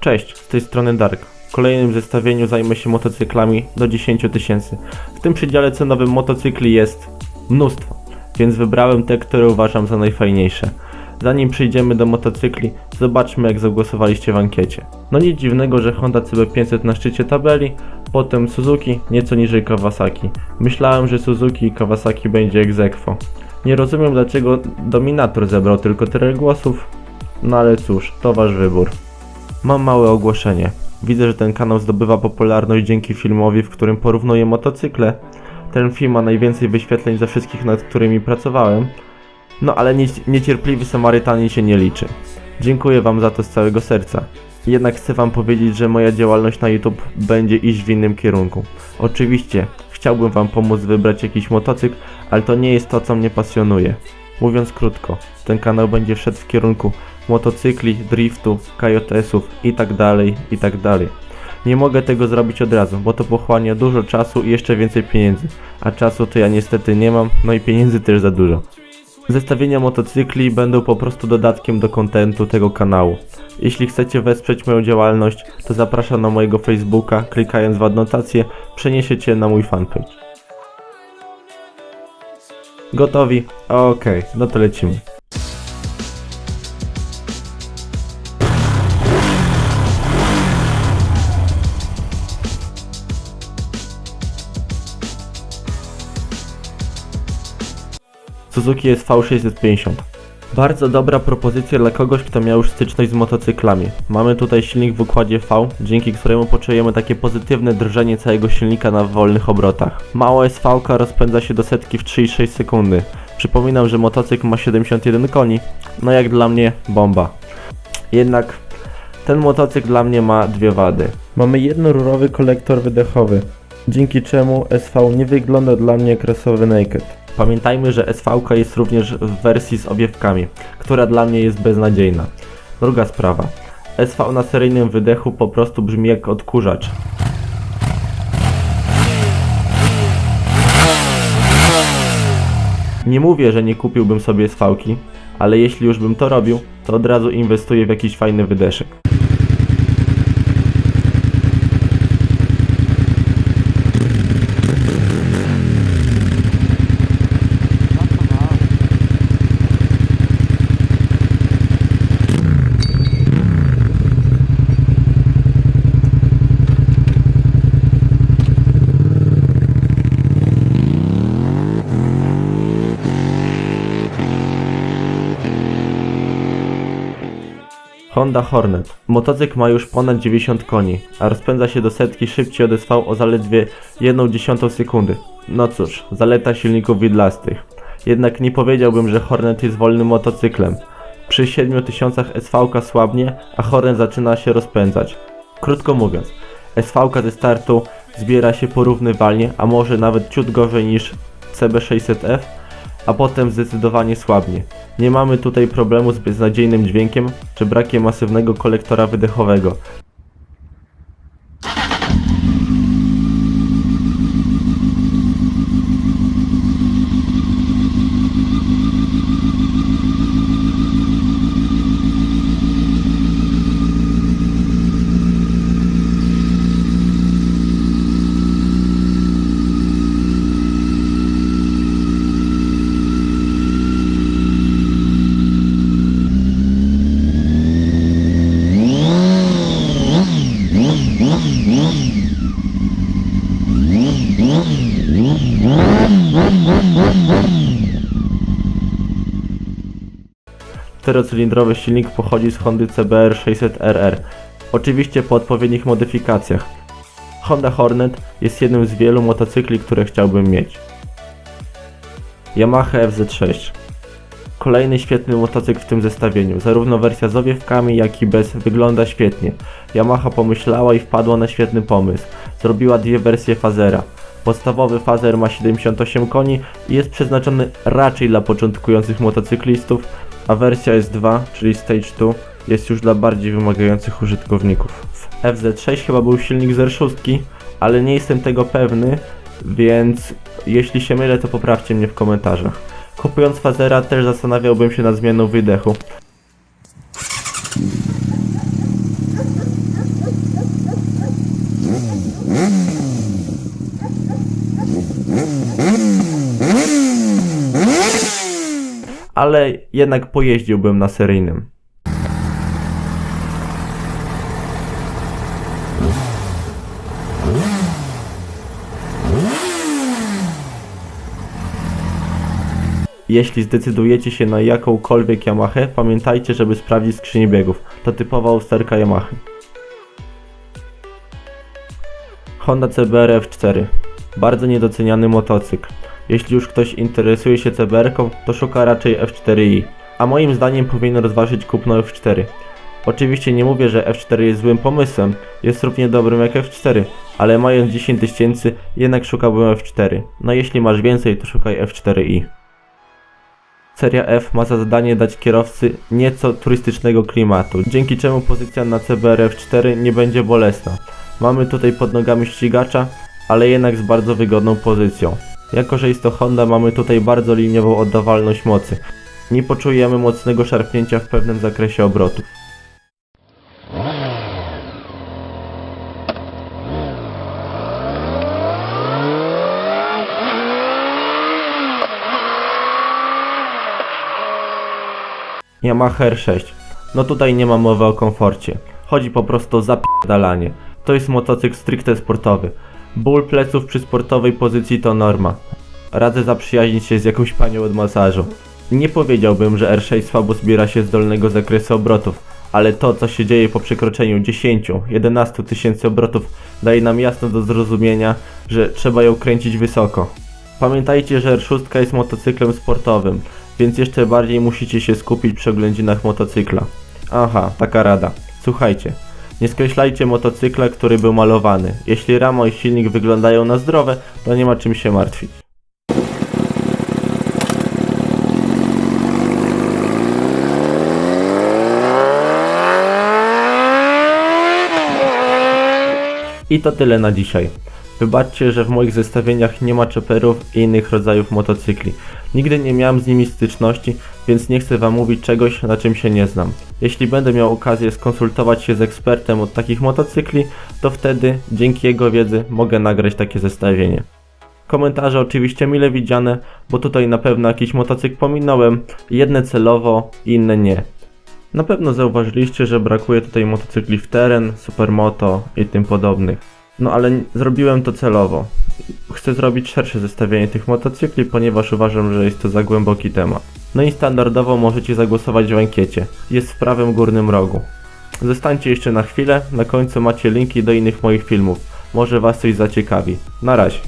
Cześć, z tej strony Dark. W kolejnym zestawieniu zajmę się motocyklami do 10 tysięcy. W tym przedziale cenowym motocykli jest mnóstwo, więc wybrałem te, które uważam za najfajniejsze. Zanim przejdziemy do motocykli, zobaczmy jak zagłosowaliście w ankiecie. No nic dziwnego, że Honda CB500 na szczycie tabeli, potem Suzuki, nieco niżej Kawasaki. Myślałem, że Suzuki i Kawasaki będzie aequo. Nie rozumiem dlaczego Dominator zebrał tylko tyle głosów, no ale cóż, to wasz wybór. Mam małe ogłoszenie. Widzę, że ten kanał zdobywa popularność dzięki filmowi, w którym porównuję motocykle. Ten film ma najwięcej wyświetleń ze wszystkich, nad którymi pracowałem. No ale nie, niecierpliwy Samarytanin się nie liczy. Dziękuję wam za to z całego serca. Jednak chcę wam powiedzieć, że moja działalność na YouTube będzie iść w innym kierunku. Oczywiście, chciałbym wam pomóc wybrać jakiś motocykl, ale to nie jest to, co mnie pasjonuje. Mówiąc krótko, ten kanał będzie szedł w kierunku motocykli, driftu, KJS-ów i tak dalej, i tak. Nie mogę tego zrobić od razu, bo to pochłania dużo czasu i jeszcze więcej pieniędzy, a czasu to ja niestety nie mam, no i pieniędzy też za dużo. Zestawienia motocykli będą po prostu dodatkiem do kontentu tego kanału. Jeśli chcecie wesprzeć moją działalność, to zapraszam na mojego Facebooka, klikając w adnotację, przeniesie cię na mój fanpage. Gotowi? Okej, no to lecimy. Suzuki SV650. Bardzo dobra propozycja dla kogoś, kto miał już styczność z motocyklami. Mamy tutaj silnik w układzie V, dzięki któremu poczujemy takie pozytywne drżenie całego silnika na wolnych obrotach. Mała SV rozpędza się do setki w 3,6 sekundy. Przypominam, że motocykl ma 71 koni, no jak dla mnie bomba. Jednak ten motocykl dla mnie ma dwie wady. Mamy jednorurowy kolektor wydechowy, dzięki czemu SV nie wygląda dla mnie jak rasowy naked. Pamiętajmy, że SV jest również w wersji z owiewkami, która dla mnie jest beznadziejna. Druga sprawa. SV na seryjnym wydechu po prostu brzmi jak odkurzacz. Nie mówię, że nie kupiłbym sobie SV-ki, ale jeśli już bym to robił, to od razu inwestuję w jakiś fajny wydeszek. Honda Hornet. Motocykl ma już ponad 90 koni, a rozpędza się do setki szybciej od SV o zaledwie 1,1 sekundy. No cóż, zaleta silników widlastych. Jednak nie powiedziałbym, że Hornet jest wolnym motocyklem. Przy 7000 SV słabnie, a Hornet zaczyna się rozpędzać. Krótko mówiąc, SV ze startu zbiera się porównywalnie, a może nawet ciut gorzej niż CB600F, a potem zdecydowanie słabnie. Nie mamy tutaj problemu z beznadziejnym dźwiękiem czy brakiem masywnego kolektora wydechowego. Czterocylindrowy silnik pochodzi z Hondy CBR 600RR, oczywiście po odpowiednich modyfikacjach. Honda Hornet jest jednym z wielu motocykli, które chciałbym mieć. Yamaha FZ6 Kolejny świetny motocykl w tym zestawieniu. Zarówno wersja z owiewkami, jak i bez wygląda świetnie. Yamaha pomyślała i wpadła na świetny pomysł. Zrobiła dwie wersje fazera. Podstawowy fazer ma 78 koni i jest przeznaczony raczej dla początkujących motocyklistów, a wersja S2, czyli Stage 2, jest już dla bardziej wymagających użytkowników. W FZ6 chyba był silnik z R6, ale nie jestem tego pewny, więc jeśli się mylę, to poprawcie mnie w komentarzach. Kupując fazera też zastanawiałbym się nad zmianą wydechu. Ale jednak pojeździłbym na seryjnym. Jeśli zdecydujecie się na jakąkolwiek Yamahę, pamiętajcie, żeby sprawdzić skrzynię biegów. To typowa usterka Yamahy. Honda CBR F4. Bardzo niedoceniany motocykl. Jeśli już ktoś interesuje się CBR-ką, to szuka raczej F4i. A moim zdaniem powinien rozważyć kupno F4. Oczywiście nie mówię, że F4 jest złym pomysłem, jest równie dobrym jak F4, ale mając 10 tysięcy, jednak szukałbym F4. No jeśli masz więcej, to szukaj F4i. Seria F ma za zadanie dać kierowcy nieco turystycznego klimatu, dzięki czemu pozycja na CBR F4 nie będzie bolesna. Mamy tutaj pod nogami ścigacza, ale jednak z bardzo wygodną pozycją. Jako, że jest to Honda, mamy tutaj bardzo liniową oddawalność mocy. Nie poczujemy mocnego szarpnięcia w pewnym zakresie obrotów. Yamaha R6. No tutaj nie ma mowy o komforcie. Chodzi po prostu o zapierdalanie. To jest motocykl stricte sportowy. Ból pleców przy sportowej pozycji to norma. Radzę zaprzyjaźnić się z jakąś panią od masażu. Nie powiedziałbym, że R6 słabo zbiera się z dolnego zakresu obrotów, ale to, co się dzieje po przekroczeniu 10-11 tysięcy obrotów, daje nam jasno do zrozumienia, że trzeba ją kręcić wysoko. Pamiętajcie, że R6 jest motocyklem sportowym, więc jeszcze bardziej musicie się skupić przy oględzinach motocykla. Aha, taka rada. Słuchajcie, nie skreślajcie motocykla, który był malowany. Jeśli rama i silnik wyglądają na zdrowe, to nie ma czym się martwić. I to tyle na dzisiaj. Wybaczcie, że w moich zestawieniach nie ma chopperów i innych rodzajów motocykli. Nigdy nie miałem z nimi styczności, więc nie chcę wam mówić czegoś, na czym się nie znam. Jeśli będę miał okazję skonsultować się z ekspertem od takich motocykli, to wtedy, dzięki jego wiedzy, mogę nagrać takie zestawienie. Komentarze oczywiście mile widziane, bo tutaj na pewno jakiś motocykl pominąłem, jedne celowo, inne nie. Na pewno zauważyliście, że brakuje tutaj motocykli w teren, supermoto i tym podobnych. No ale zrobiłem to celowo. Chcę zrobić szersze zestawienie tych motocykli, ponieważ uważam, że jest to za głęboki temat. No i standardowo możecie zagłosować w ankiecie. Jest w prawym górnym rogu. Zostańcie jeszcze na chwilę, na końcu macie linki do innych moich filmów. Może Was coś zaciekawi. Na razie.